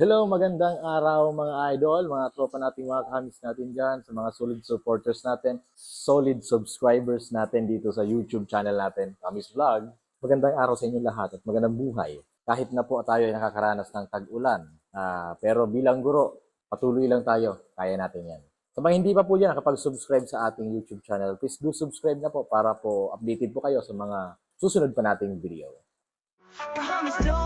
Hello, magandang araw mga idol, mga tropa nating mga kamis natin dyan, sa mga solid supporters natin, solid subscribers natin dito sa YouTube channel natin, Kamis Vlog. Magandang araw sa inyo lahat at magandang buhay. Kahit na po tayo ay nakakaranas ng tag-ulan, ah, pero bilang guro, patuloy lang tayo, kaya natin yan. Sa mga hindi pa po dyan nakapag-subscribe sa ating YouTube channel, please do subscribe na po para po updated po kayo sa mga susunod pa nating video. Promise Sa'yo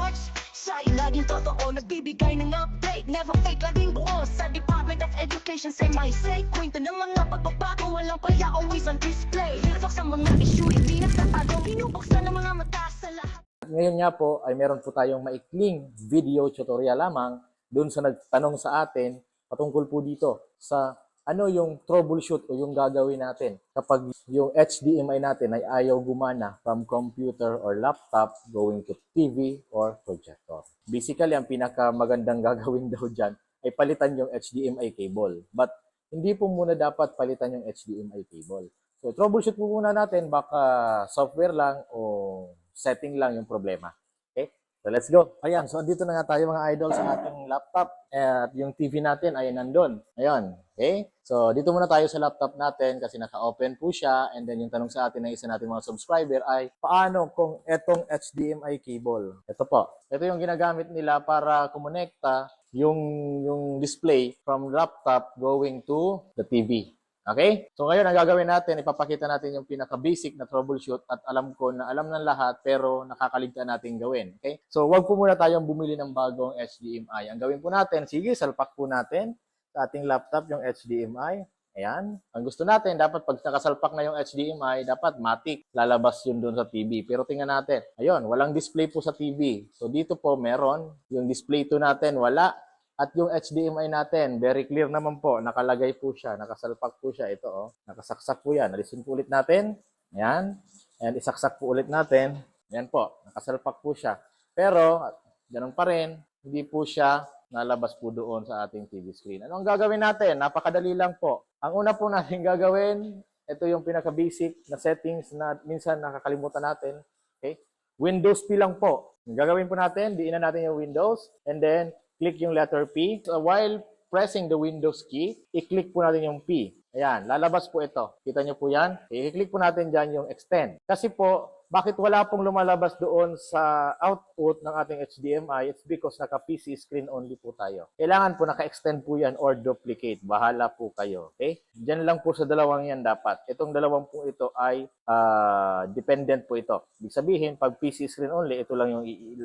laging totoo Nagbibigay ng update. Never fake laging buo Sa Department of Education. Say my say Kwento ng mga pagbabago. Walang paya always on display. Hilfak sa mga issue Hindi nagtatago. Binubuksan ng mga mata sa lahat. At ngayon nga po ay meron po tayong maikling video tutorial lamang doon sa nagtanong sa atin patungkol po dito sa ano yung troubleshoot o yung gagawin natin kapag yung HDMI natin ay ayaw gumana from computer or laptop going to TV or projector. Basically, ang pinakamagandang gagawin daw dyan ay palitan yung HDMI cable. But hindi po muna dapat palitan yung HDMI cable. So, troubleshoot po muna natin, baka software lang o setting lang yung problema. So, let's go. Ayan, so andito na nga tayo mga idol sa ating laptop at yung TV natin ay nandun. Ayan, okay? So, dito muna tayo sa laptop natin kasi naka-open po siya and then yung tanong sa atin ng isa natin mga subscriber ay paano kung etong HDMI cable? Ito po. Ito yung ginagamit nila para kumonekta yung yung display from laptop going to the TV. Okay? So ngayon, ang gagawin natin, ipapakita natin yung pinaka-basic na troubleshoot at alam ko na alam ng lahat pero nakakaligtaan natin gawin. Okay? So wag po muna tayong bumili ng bagong HDMI. Ang gawin po natin, sige, salpak po natin sa ating laptop yung HDMI. Ayan. Ang gusto natin, dapat pag nakasalpak na yung HDMI, dapat matic. Lalabas yun doon sa TV. Pero tingnan natin. Ayun, walang display po sa TV. So dito po meron. Yung display 2 natin, wala. At yung HDMI natin, very clear naman po. Nakalagay po siya. Nakasalpak po siya. Ito, oh. Nakasaksak po yan. Alisin po ulit natin. Ayan. And isaksak po ulit natin. Ayan po. Nakasalpak po siya. Pero, ganun pa rin. Hindi po siya nalabas po doon sa ating TV screen. Ano ang gagawin natin? Napakadali lang po. Ang una po natin gagawin, ito yung pinaka-basic na settings na minsan nakakalimutan natin. Okay? Windows P lang po. Ang gagawin po natin, diinan natin yung Windows and then click yung letter P. So, while pressing the Windows key, i-click po natin yung P. Ayan, lalabas po ito. Kita nyo po yan? I-click po natin dyan yung extend. Kasi po, bakit wala pong lumalabas doon sa output ng ating HDMI? It's because naka-PC screen only po tayo. Kailangan po naka-extend po yan or duplicate. Bahala po kayo. Okay? Diyan lang po sa dalawang yan dapat. Itong dalawang po ito ay ah, dependent po ito. Ibig sabihin, pag PC screen only, ito lang yung,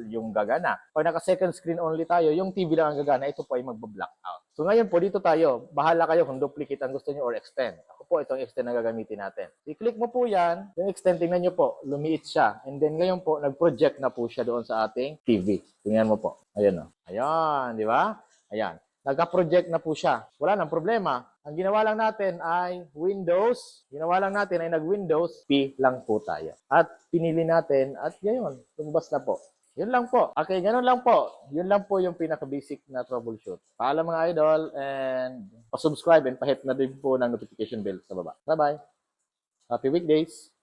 yung gagana. Pag naka-second screen only tayo, yung TV lang ang gagana, ito po ay magba-black out. So ngayon po, dito tayo. Bahala kayo kung duplicate ang gusto nyo or extend. Ako po, itong extend na gagamitin natin. I-click mo po yan. Yung extend, tingnan nyo po, lumiit siya. And then ngayon po, nag-project na po siya doon sa ating TV. Tingnan mo po. Ayan o. Ayan, di ba? Ayan. Nagka-project na po siya. Wala nang problema. Ang ginawa lang natin ay Windows. Ginawa lang natin ay nag-Windows P lang po tayo. At pinili natin at yun, lumabas na po. Yun lang po. Okay, ganun lang po. Yun lang po yung pinaka-basic na troubleshoot. Paalam mga idol and pa-subscribe and pa-hit na din po ng notification bell sa baba. Bye-bye. Happy weekdays.